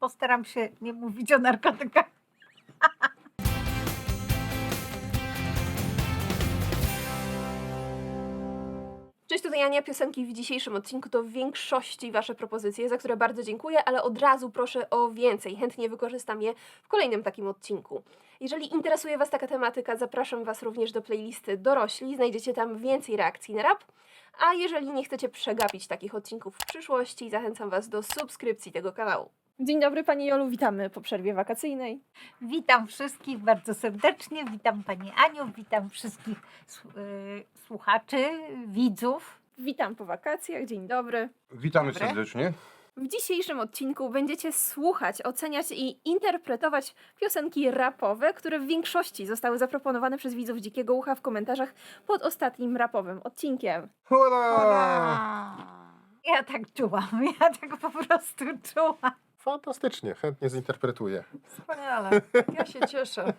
postaram się nie mówić o narkotykach. Cześć, tutaj Ania. Piosenki w dzisiejszym odcinku to w większości Wasze propozycje, za które bardzo dziękuję, ale od razu proszę o więcej. Chętnie wykorzystam je w kolejnym takim odcinku. Jeżeli interesuje Was taka tematyka, zapraszam Was również do playlisty Dorośli. Znajdziecie tam więcej reakcji na rap. A jeżeli nie chcecie przegapić takich odcinków w przyszłości, zachęcam Was do subskrypcji tego kanału. Dzień dobry Pani Jolu, witamy po przerwie wakacyjnej. Witam wszystkich bardzo serdecznie, witam Pani Aniu, witam wszystkich y, słuchaczy, widzów. Witam po wakacjach, dzień dobry. Witamy Dobre. serdecznie. W dzisiejszym odcinku będziecie słuchać, oceniać i interpretować piosenki rapowe, które w większości zostały zaproponowane przez widzów Dzikiego Ucha w komentarzach pod ostatnim rapowym odcinkiem. Hurra! Ja tak czułam, ja tak po prostu czułam. Fantastycznie, chętnie zinterpretuję. Wspaniale, ja się cieszę.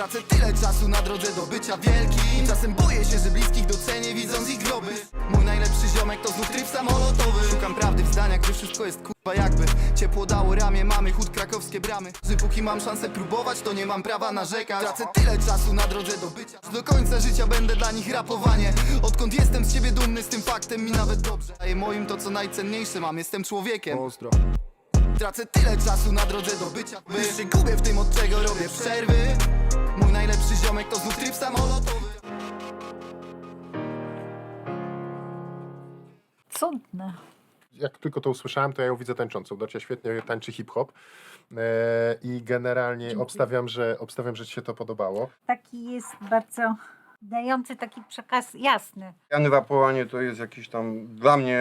Tracę tyle czasu na drodze do bycia wielkim. Czasem boję się, że bliskich docenię widząc ich groby. Mój najlepszy ziomek to znów tryb samolotowy. Szukam prawdy w zdaniach, gdy wszystko jest kurwa jakby. Ciepło dało ramię, mamy chód krakowskie bramy. Że póki mam szansę próbować, to nie mam prawa narzekać. Tracę tyle czasu na drodze do bycia. Że Do końca życia będę dla nich rapowanie. Odkąd jestem z siebie dumny, z tym faktem mi nawet dobrze. Daję moim to co najcenniejsze mam, jestem człowiekiem. Ostro. Tracę tyle czasu na drodze do bycia. By się gubię w tym od czego robię przerwy Mój najlepszy ziomek to znów tryb samolotowy Cudne. Jak tylko to usłyszałem, to ja ją widzę tańczącą. Docia świetnie tańczy hip-hop. E, I generalnie Dziękuję. obstawiam że, obstawiam, że Ci się to podobało. Taki jest bardzo dający taki przekaz jasny. rapowanie to jest jakieś tam dla mnie,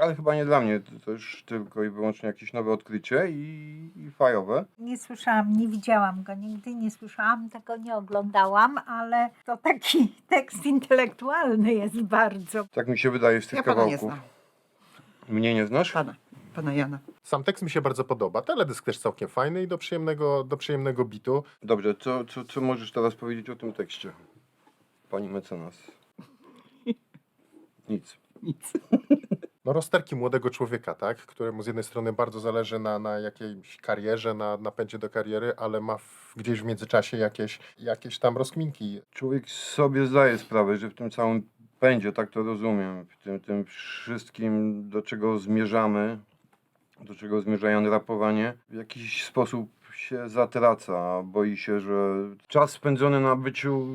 ale chyba nie dla mnie, to też tylko i wyłącznie jakieś nowe odkrycie i, i fajowe. Nie słyszałam, nie widziałam go nigdy, nie słyszałam tego, nie oglądałam, ale to taki tekst intelektualny jest bardzo. Tak mi się wydaje z tych Ja pana nie kawałków. znam. Mnie nie znasz? Pana, pana Jana. Sam tekst mi się bardzo podoba. Teledysk też całkiem fajny i do przyjemnego, do przyjemnego bitu. Dobrze, co, co, co możesz teraz powiedzieć o tym tekście? Pani mecenas. Nic. No rozterki młodego człowieka, tak? Któremu z jednej strony bardzo zależy na, na jakiejś karierze, na napędzie do kariery, ale ma w, gdzieś w międzyczasie jakieś, jakieś tam rozkminki. Człowiek sobie zdaje sprawę, że w tym całym pędzie, tak to rozumiem, w tym, tym wszystkim, do czego zmierzamy, do czego zmierzają rapowanie, w jakiś sposób się zatraca, boi się, że czas spędzony na byciu,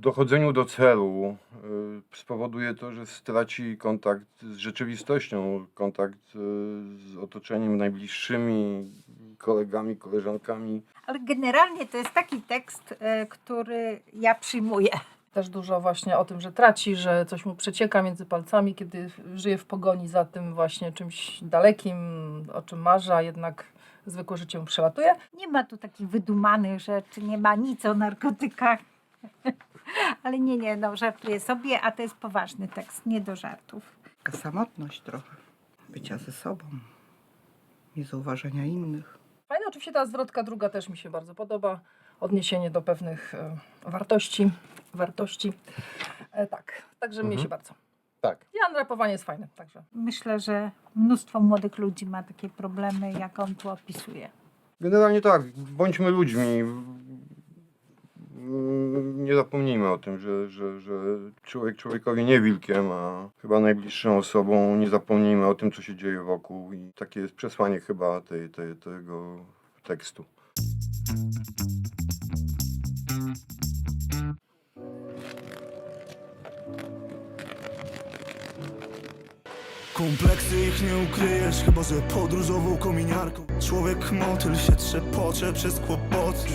dochodzeniu do celu y, spowoduje to, że straci kontakt z rzeczywistością, kontakt y, z otoczeniem najbliższymi, kolegami, koleżankami. Ale generalnie to jest taki tekst, e, który ja przyjmuję. też dużo właśnie o tym, że traci, że coś mu przecieka między palcami, kiedy żyje w pogoni za tym właśnie czymś dalekim, o czym marzy, a jednak zwykłe życie mu przelatuje. Nie ma tu takich wydumanych rzeczy, nie ma nic o narkotykach. Ale nie, nie, no żartuję sobie, a to jest poważny tekst, nie do żartów. Taka samotność trochę. Bycia ze sobą. Niezauważenia innych. Fajna oczywiście ta zwrotka druga też mi się bardzo podoba. Odniesienie do pewnych e, wartości. wartości. E, tak, także mnie Mhm. się bardzo. Tak. Ja rapowanie jest fajne, także. Myślę, że mnóstwo młodych ludzi ma takie problemy, jak on tu opisuje. Generalnie tak, bądźmy ludźmi. Nie zapomnijmy o tym, że, że, że człowiek człowiekowi nie wilkiem, a chyba najbliższą osobą. Nie zapomnijmy o tym, co się dzieje wokół. I takie jest przesłanie chyba tej, tej, tego tekstu. Kompleksy ich nie ukryjesz, chyba że podróżową kominiarką. Człowiek motyl się trzepocze przez kłopoty.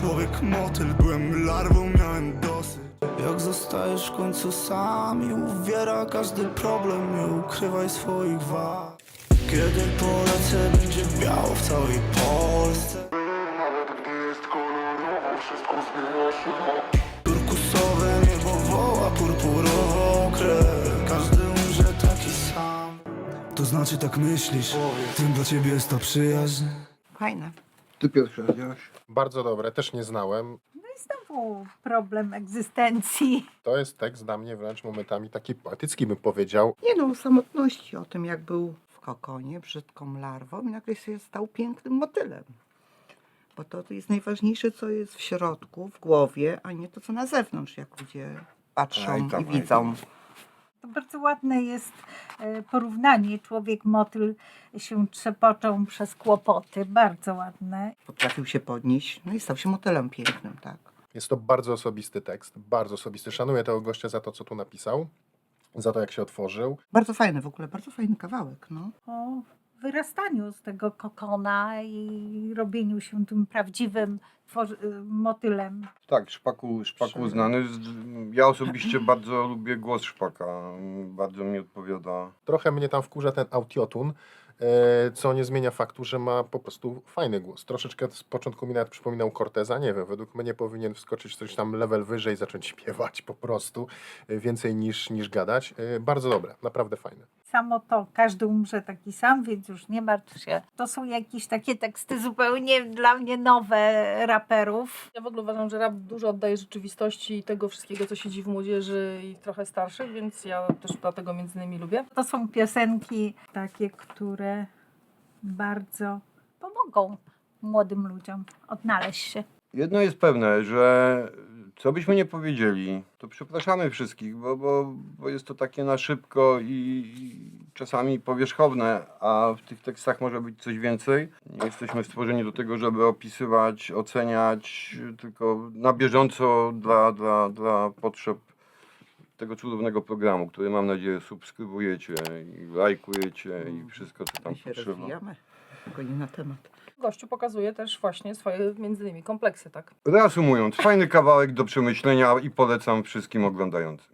Człowiek motyl, byłem larwą, miałem dosyć. Jak zostajesz w końcu sam i uwiera każdy problem Nie ukrywaj swoich wad. Kiedy polecę, będzie biało w całej Polsce znaczy tak myślisz Tym dla ciebie jest ta przyjaźń Fajne. Ty pierwszy wiedziałeś? Bardzo dobre, też nie znałem. No i znowu problem egzystencji. To jest tekst dla mnie wręcz momentami taki poetycki, bym powiedział. Nie no, o samotności, o tym jak był w kokonie, brzydką larwą i nagle się stał pięknym motylem. Bo to, to jest najważniejsze, co jest w środku, w głowie, a nie to, co na zewnątrz, jak ludzie patrzą Aj tam, i aj widzą. To bardzo ładne jest e, porównanie. Człowiek motyl się trzepoczą przez kłopoty. Bardzo ładne. Potrafił się podnieść, no i stał się motylem pięknym, tak. Jest to bardzo osobisty tekst, bardzo osobisty. Szanuję tego gościa za to, co tu napisał, za to, jak się otworzył. Bardzo fajny w ogóle, bardzo fajny kawałek, no. O wyrastaniu z tego kokona i robieniu się tym prawdziwym motylem. Tak, Szpaku, Szpaku znany. Ja osobiście bardzo lubię głos Szpaka. Bardzo mi odpowiada. Trochę mnie tam wkurza ten autiotun, e, co nie zmienia faktu, że ma po prostu fajny głos. Troszeczkę z początku mi nawet przypominał Corteza, nie wiem, według mnie powinien wskoczyć coś tam level wyżej, zacząć śpiewać po prostu, e, więcej niż, niż gadać. E, Bardzo dobre, naprawdę fajne. Samo to, każdy umrze taki sam, więc już nie martw się. To są jakieś takie teksty zupełnie dla mnie nowe raperów. Ja w ogóle uważam, że rap dużo oddaje rzeczywistości i tego wszystkiego, co siedzi w młodzieży i trochę starszych, więc ja też dlatego między innymi lubię. To są piosenki takie, które bardzo pomogą młodym ludziom odnaleźć się. Jedno jest pewne, że co byśmy nie powiedzieli, to przepraszamy wszystkich, bo, bo, bo jest to takie na szybko i, czasami powierzchowne, a w tych tekstach może być coś więcej. Nie jesteśmy stworzeni do tego, żeby opisywać, oceniać, tylko na bieżąco dla, dla, dla potrzeb tego cudownego programu, który mam nadzieję subskrybujecie i lajkujecie i wszystko, co tam My się potrzeba. rozwijamy, tylko nie na temat. Gościu pokazuje też właśnie swoje między innymi kompleksy, tak? Reasumując, fajny kawałek do przemyślenia i polecam wszystkim oglądającym.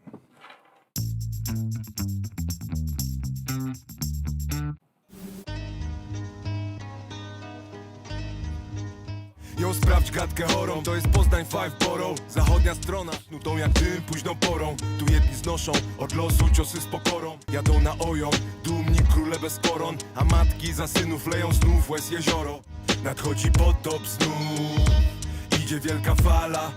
Gadkę chorą, to jest Poznań Five Borough Zachodnia strona, nutą jak dym późną porą. Tu jedni znoszą od losu ciosy z pokorą. Jadą na oją, dumni króle bez koron. A matki za synów leją znów łez jezioro. Nadchodzi potop znów. Idzie wielka fala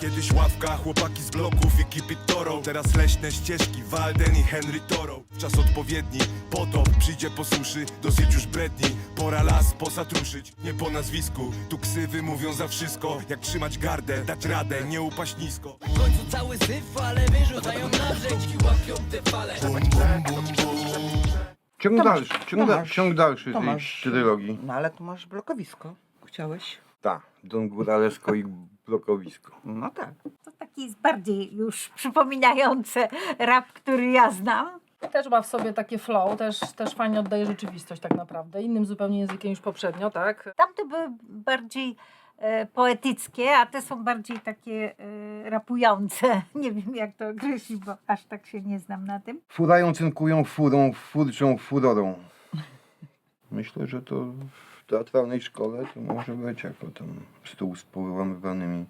Kiedyś ławka, chłopaki z bloków i kipitorą Teraz leśne ścieżki, Walden i Henry Toro Czas odpowiedni, potop przyjdzie po suszy Dosyć już bredni, pora las posad ruszyć Nie po nazwisku, tu ksywy mówią za wszystko Jak trzymać gardę, dać radę, nie upaść nisko W końcu cały syf, ale wyrzucają na brzeg i łapią te fale Bum, bum, bum, bum Ciąg To masz, dalszy, ciąg, da, ciąg dalszy tej masz. trylogii. No ale tu masz blokowisko. Chciałeś? Tak, Don Góralesko i blokowisko. No tak. To taki jest bardziej już przypominający rap, który ja znam. Też ma w sobie takie flow, też, też fajnie oddaje rzeczywistość tak naprawdę. Innym zupełnie językiem niż poprzednio, tak? Tamte były bardziej e, poetyckie, a te są bardziej takie e, rapujące. Nie wiem jak to określić, bo aż tak się nie znam na tym. Furają, cynkują furą, furczą furorą. Myślę, że to w teatralnej szkole to może być jako tam stół z połamywanymi.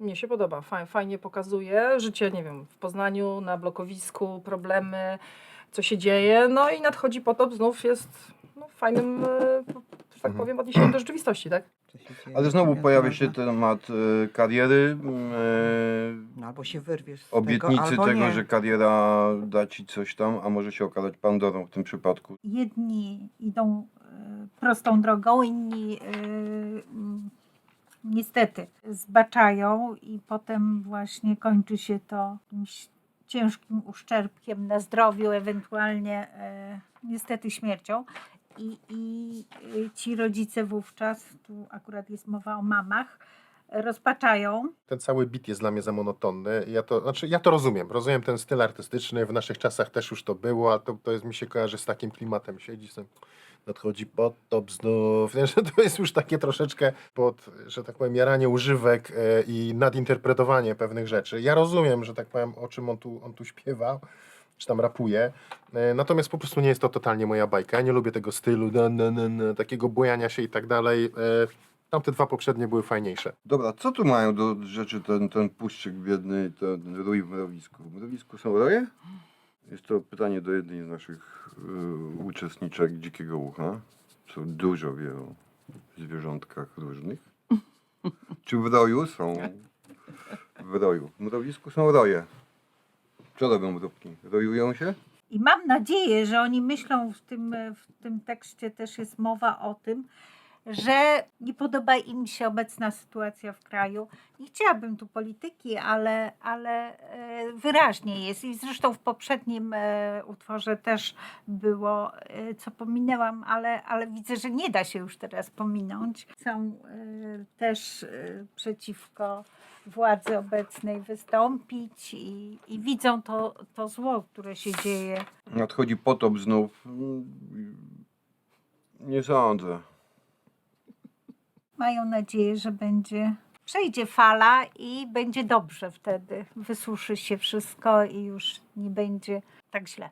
Mnie się podoba, Faj, fajnie pokazuje życie, nie wiem, w Poznaniu, na blokowisku, problemy, co się dzieje, no i nadchodzi potop, znów jest no, fajnym, e, że tak Mhm. powiem, odniesieniem do rzeczywistości, tak? Ale znowu pojawia się temat e, kariery, No albo się wyrwiesz z obietnicy tego, tego, że kariera da ci coś tam, a może się okazać Pandorą w tym przypadku. Jedni idą e, prostą drogą, inni mm, niestety zbaczają i potem właśnie kończy się to jakimś ciężkim uszczerbkiem na zdrowiu, ewentualnie e, niestety śmiercią. I, I e, ci rodzice wówczas, tu akurat jest mowa o mamach, rozpaczają Ten cały bit jest dla mnie za monotonny. Ja to, znaczy, ja to rozumiem. Rozumiem ten styl artystyczny. W naszych czasach też już to było, a to, to jest, mi się kojarzy z takim klimatem. Siedzi sobie, nadchodzi potop znów. Nie, że to jest już takie troszeczkę pod, że tak powiem, jaranie używek e, i nadinterpretowanie pewnych rzeczy. Ja rozumiem, że tak powiem, o czym on tu, on tu śpiewa czy tam rapuje. E, Natomiast po prostu nie jest to totalnie moja bajka. Ja nie lubię tego stylu, na, na, na, takiego bujania się i tak dalej. E, Tamte dwa poprzednie były fajniejsze. Dobra, co tu mają do rzeczy ten, ten puszczyk biedny, ten rój w mrowisku? W mrowisku są roje? Jest to pytanie do jednej z naszych y, uczestniczek Dzikiego Ucha, co dużo wie o zwierzątkach różnych. Czy w roju są w roju. W mrowisku są roje. Co robią mrówki? Rojują się? I mam nadzieję, że oni myślą w tym, w tym tekście też jest mowa o tym, że nie podoba im się obecna sytuacja w kraju. Nie chciałabym tu polityki, ale, ale e, wyraźnie jest. I zresztą w poprzednim e, utworze też było, e, co pominęłam, ale, ale widzę, że nie da się już teraz pominąć. Są też przeciwko władzy obecnej wystąpić i, i widzą to, to zło, które się dzieje. Nadchodzi potop znów. Nie sądzę. Mają nadzieję, że będzie przejdzie fala i będzie dobrze wtedy. Wysuszy się wszystko i już nie będzie tak źle.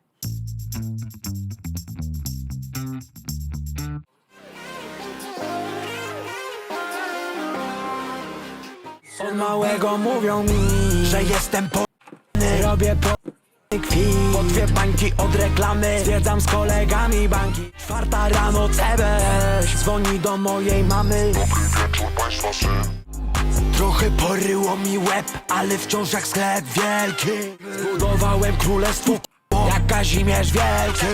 Od małego mówią mi, że jestem po Robię po kwi Po dwie bańki od reklamy Zwiedzam z kolegami banki. Czwarta rano cebeś Dzwoni do mojej mamy. Trochę poryło mi łeb, ale wciąż jak sklep wielki. Zbudowałem królestwo jak Kazimierz Wielki.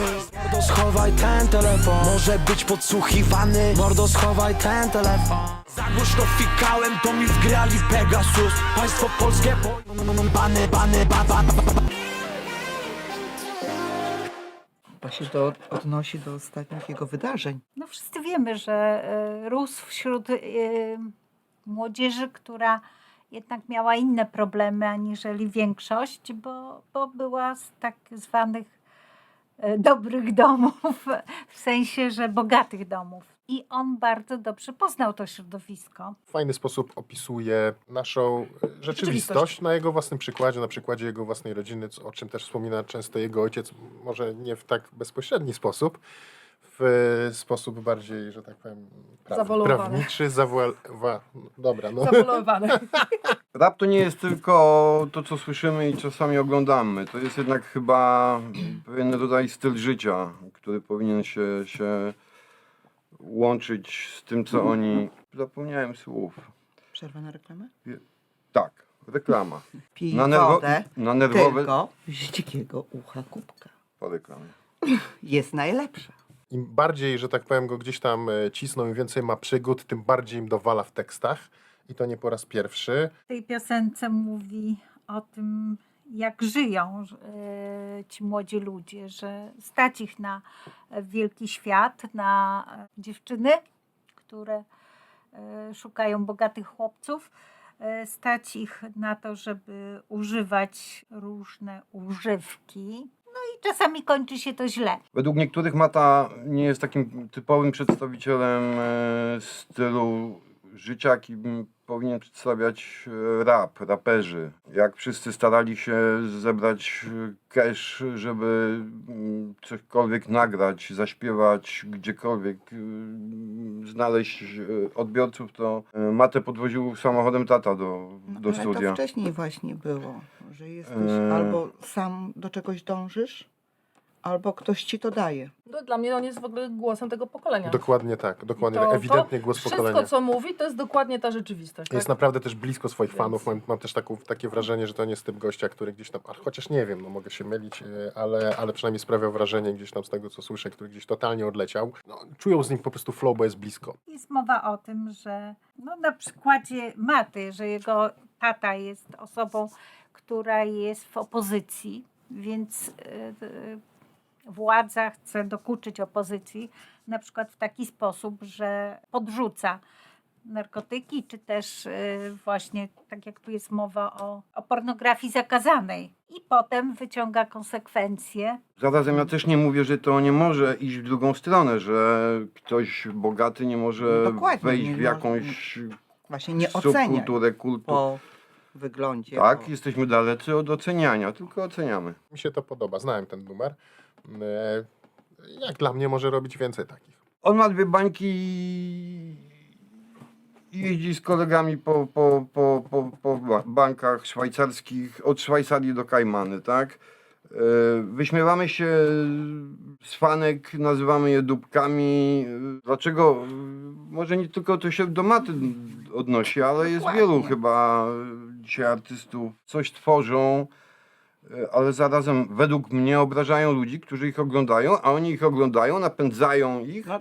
Mordo schowaj ten telefon. Może być podsłuchiwany. Mordo schowaj ten telefon. Za głośno fikałem, to mi wgrali Pegasus. Państwo polskie po... Bany, bany, ba, ba, ba, ba. Się to odnosi do ostatnich jego wydarzeń. No wszyscy wiemy, że e, rósł wśród e, młodzieży, która jednak miała inne problemy aniżeli większość, bo, bo była z tak zwanych e, dobrych domów, w sensie, że bogatych domów. I on bardzo dobrze poznał to środowisko. w fajny sposób opisuje naszą e, rzeczywistość Rzeczywistość. na jego własnym przykładzie, na przykładzie jego własnej rodziny, co- o czym też wspomina często jego ojciec, może nie w tak bezpośredni sposób, w sposób bardziej, że tak powiem, praw, Zawolowany. prawniczy, zawua, wa, dobra, no. Zawolowany. Rap to nie jest tylko to, co słyszymy i czasami oglądamy. To jest jednak chyba pewien rodzaj styl życia, który powinien się, się łączyć z tym, co oni. Zapomniałem słów. Przerwa na reklamę? Tak, reklama. Pij Na, nerwo, wodę, na nerwowe. tylko z dzikiego ucha kubka. Po reklamie. Jest najlepsza. Im bardziej, że tak powiem, go gdzieś tam e, cisną, im więcej ma przygód, tym bardziej im dowala w tekstach. I to nie po raz pierwszy. W tej piosence mówi o tym, jak żyją e, ci młodzi ludzie, że stać ich na wielki świat, na e, dziewczyny, które e, szukają bogatych chłopców, stać ich na to, żeby używać różne używki. No i czasami kończy się to źle. Według niektórych Mata nie jest takim typowym przedstawicielem stylu życia, jakim powinien przedstawiać e, rap, raperzy. Jak wszyscy starali się zebrać e, cash, żeby mm, cośkolwiek nagrać, zaśpiewać, gdziekolwiek mm, znaleźć e, odbiorców, to e, Matę podwoził samochodem tata do, No, do ale studia. to wcześniej właśnie było, że jesteś Eee. albo sam do czegoś dążysz, albo ktoś ci to daje. No, dla mnie on jest w ogóle głosem tego pokolenia. Dokładnie tak, dokładnie To- tak. to Ewidentnie głos Wszystko, pokolenia. co mówi, to jest dokładnie ta rzeczywistość. Jest tak? naprawdę też blisko swoich Więc- fanów. Mam, mam też taką, takie wrażenie, że to nie jest typ gościa, który gdzieś tam, chociaż nie wiem, no mogę się mylić, e, ale, ale przynajmniej sprawiał wrażenie gdzieś tam z tego, co słyszę, który gdzieś totalnie odleciał. No, czują z nim po prostu flow, bo jest blisko. Jest mowa o tym, że no na przykładzie Maty, że jego tata jest osobą, która jest w opozycji, więc y, y, władza chce dokuczyć opozycji na przykład w taki sposób, że podrzuca narkotyki, czy też y, właśnie, tak jak tu jest mowa o, o pornografii zakazanej. I potem wyciąga konsekwencje Zarazem ja też nie mówię, że to nie może iść w drugą stronę, że ktoś bogaty nie może No dokładnie, wejść nie w jakąś Właśnie nie subkulturę, kultu. po wyglądzie. Tak, po... jesteśmy dalecy od oceniania, tylko oceniamy. Mi się to podoba, znałem ten numer. E, Jak dla mnie może robić więcej takich. On ma dwie bańki i jeździ z kolegami po, po, po, po, po ba- bankach szwajcarskich, od Szwajcarii do Kajmany, tak? E, Wyśmiewamy się z fanek, nazywamy je dupkami. E, Dlaczego? Może nie tylko to się do maty odnosi, ale jest Dokładnie. wielu chyba dzisiaj artystów coś tworzą, e, ale zarazem według mnie obrażają ludzi, którzy ich oglądają, a oni ich oglądają, napędzają ich No,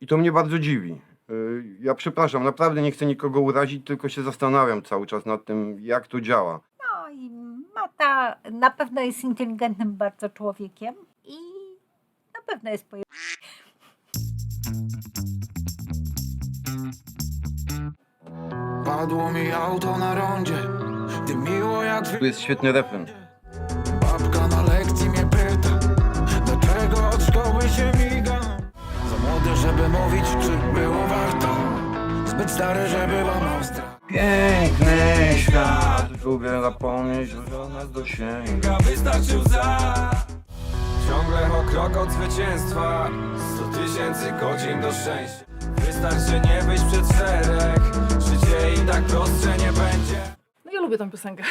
i to mnie bardzo dziwi. E, Ja przepraszam, naprawdę nie chcę nikogo urazić, tylko się zastanawiam cały czas nad tym, jak to działa. No i Mata na pewno jest inteligentnym bardzo człowiekiem i na pewno jest poje... Padło mi auto na rondzie. Gdy miło jak Tu jest świetny refren. Babka na lekcji mnie pyta Dlaczego od szkoły się miga? Za młody, żeby mówić, czy było warto? Zbyt stary, żeby łamał strach. Piękny świat, lubię zapomnieć, że nas dosięga. Wystarczył za Ciągle o krok od zwycięstwa. 100 tysięcy godzin do szczęścia. Wystarczy nie wyjść przed szereg Życie i tak prostsze nie będzie No ja lubię tę piosenkę.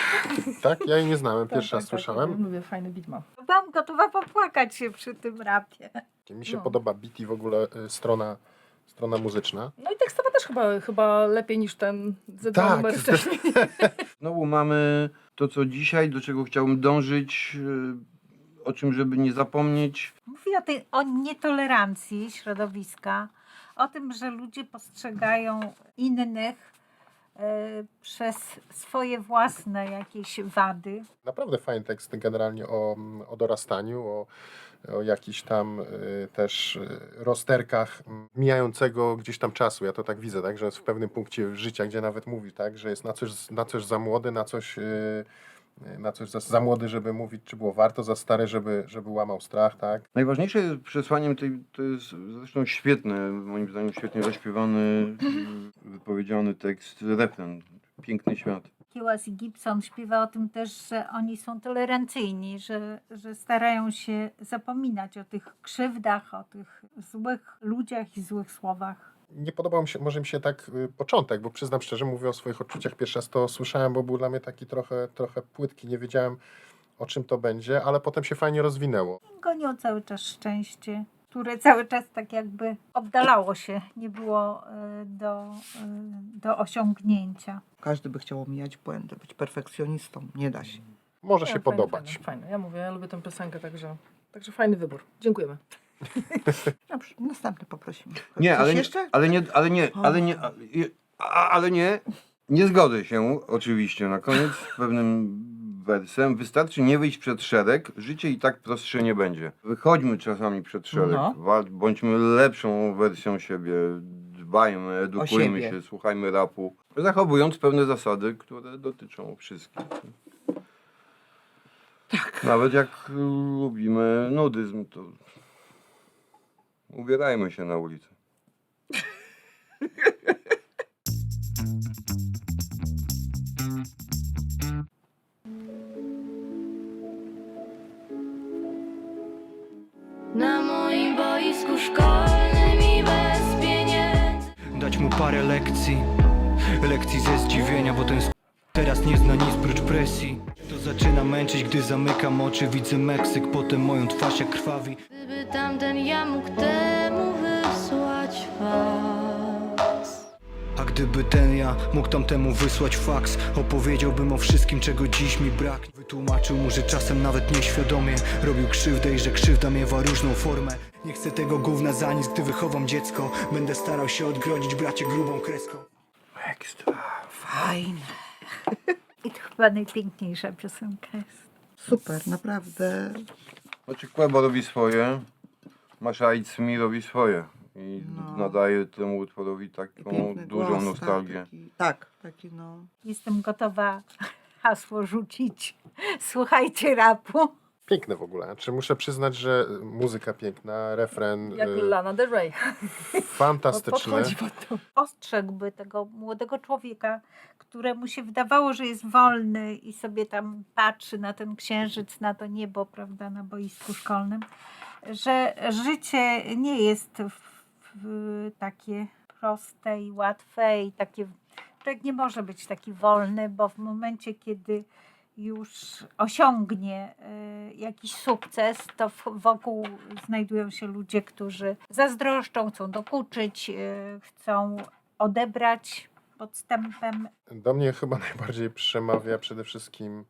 Tak? Ja jej nie znałem, Tak, pierwszy raz tak, tak, słyszałem. Lubię, fajny beat ma. Byłam gotowa popłakać się przy tym rapie. Mi się No. podoba beat i w ogóle y, strona, strona muzyczna. No i tekstowa też chyba, chyba lepiej niż ten dwa Tak, numery zde- wcześniej. Znowu mamy to, co dzisiaj, do czego chciałbym dążyć, yy, o czym, żeby nie zapomnieć. Mówi o, tej, o nietolerancji środowiska, o tym, że ludzie postrzegają innych e, przez swoje własne jakieś wady. Naprawdę fajny tekst generalnie o, o dorastaniu, o, o jakichś tam y, też y, rozterkach mijającego gdzieś tam czasu. Ja to tak widzę, tak, że jest w pewnym punkcie życia, gdzie nawet mówi, tak, że jest na coś, na coś za młody, na coś, na coś za, za młody, żeby mówić, czy było warto, za stary, żeby, żeby łamał strach, tak. Najważniejsze przesłaniem tej, to jest zresztą świetny, moim zdaniem świetnie zaśpiewany, wypowiedziany tekst, refren. Piękny świat. Kiełas i Gibson śpiewa o tym też, że oni są tolerancyjni, że, że starają się zapominać o tych krzywdach, o tych złych ludziach i złych słowach. Nie podobał mi się, może mi się tak y, początek, bo przyznam szczerze, mówię o swoich odczuciach. Pierwszy raz to słyszałem, bo był dla mnie taki trochę, trochę płytki, nie wiedziałem o czym to będzie, ale potem się fajnie rozwinęło. Goniło cały czas szczęście, które cały czas tak jakby oddalało się, nie było y, do, y, do osiągnięcia. Każdy by chciał omijać błędy, być perfekcjonistą. Nie da się. Może Nie, się fajne, podobać. Fajne, fajne. Ja mówię, ja lubię tę piosenkę, także, także fajny wybór. Dziękujemy. Dobrze, następny poprosimy. Nie, Coś ale nie, jeszcze? ale nie, ale nie, ale nie, a- ale nie, nie zgodzę się oczywiście na koniec z pewnym wersem. Wystarczy nie wyjść przed szereg, życie i tak prostsze nie będzie. Wychodźmy czasami przed szereg, No. wa- bądźmy lepszą wersją siebie, dbajmy, edukujmy siebie. się, słuchajmy rapu, zachowując pewne zasady, które dotyczą wszystkich. Tak. Nawet jak lubimy nudyzm, to ubierajmy się na ulicę. Na moim boisku szkolnym i bez pieniędzy Dać mu parę lekcji Lekcji ze zdziwienia, bo ten sk- teraz nie zna nic prócz presji. To zaczyna męczyć, gdy zamykam oczy. Widzę Meksyk, potem moją twarz jak krwawi. Gdyby tamten ja mógł temu wysłać faks. A gdyby ten ja mógł tamtemu wysłać faks Opowiedziałbym o wszystkim, czego dziś mi brak. Wytłumaczył mu, że czasem nawet nieświadomie Robił krzywdę i że krzywda miewa różną formę. Nie chcę tego gówna za nic, gdy wychowam dziecko. Będę starał się odgrodzić bracie grubą kreską. Ekstra. Fajne. I to chyba najpiękniejsza piosenka jest. Super, naprawdę. Znaczy Kłębo robi swoje, Masza Icmi robi swoje. I No. nadaje temu utworowi taką Piękny dużą głos, nostalgię. Tak, taki, tak, taki no. Jestem gotowa hasło rzucić. Słuchajcie rapu. Piękne w ogóle. Czy muszę przyznać, że muzyka piękna, refren Jak y, Lana Del Rey. fantastyczny. Pod to. Ostrzegłby tego młodego człowieka, któremu się wydawało, że jest wolny i sobie tam patrzy na ten księżyc, na to niebo, prawda, na boisku szkolnym, że życie nie jest w, w, takie proste i łatwe i takie. Człowiek nie może być taki wolny, bo w momencie, kiedy już osiągnie y, jakiś sukces, to wokół znajdują się ludzie, którzy zazdroszczą, chcą dokuczyć, y, chcą odebrać podstępem. Do mnie chyba najbardziej przemawia przede wszystkim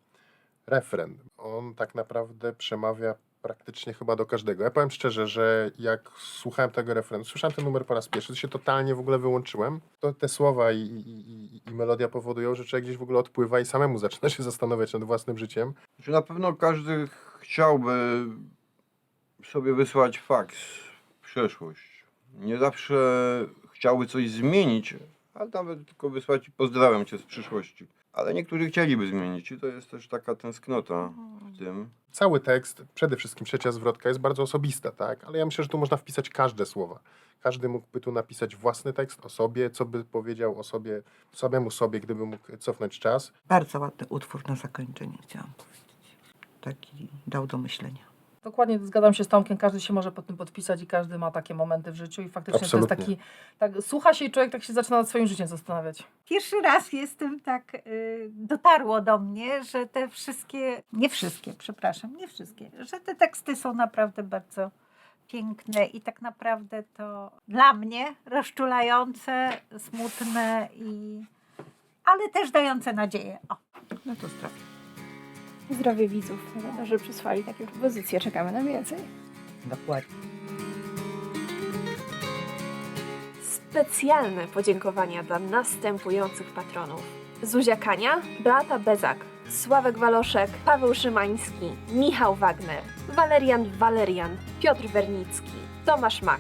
refren. On tak naprawdę przemawia praktycznie chyba do każdego. Ja powiem szczerze, że jak słuchałem tego refrenu, słyszałem ten numer po raz pierwszy, to się totalnie w ogóle wyłączyłem. To te słowa i, i, i, melodia powodują, że człowiek gdzieś w ogóle odpływa i samemu zaczyna się zastanawiać nad własnym życiem. Na pewno każdy chciałby sobie wysłać faks w przeszłość. Nie zawsze chciałby coś zmienić, ale nawet tylko wysłać i pozdrawiam cię z przyszłości. Ale niektórzy chcieliby zmienić i to jest też taka tęsknota w tym. Cały tekst, przede wszystkim trzecia zwrotka jest bardzo osobista, tak? Ale ja myślę, że tu można wpisać każde słowa. Każdy mógłby tu napisać własny tekst o sobie, co by powiedział o sobie, samemu sobie, gdyby mógł cofnąć czas. Bardzo ładny utwór na zakończenie, chciałam powiedzieć. Taki dał do myślenia. Dokładnie zgadzam się z Tomkiem, każdy się może pod tym podpisać i każdy ma takie momenty w życiu i faktycznie to Absolutnie. jest taki, tak, słucha się i człowiek tak się zaczyna nad swoim życiem zastanawiać. Pierwszy raz jestem tak, y, dotarło do mnie, że te wszystkie, nie wszystkie, przepraszam, nie wszystkie, że te teksty są naprawdę bardzo piękne i tak naprawdę to dla mnie rozczulające, smutne i ale też dające nadzieję. O. No to zdrowie. Zdrowie widzów, że przysłali takie propozycje. Czekamy na więcej. Dokładnie. Specjalne podziękowania dla następujących patronów. Zuzia Kania, Beata Bezak, Sławek Waloszek, Paweł Szymański, Michał Wagner, Walerian Walerian, Piotr Wernicki, Tomasz Mak,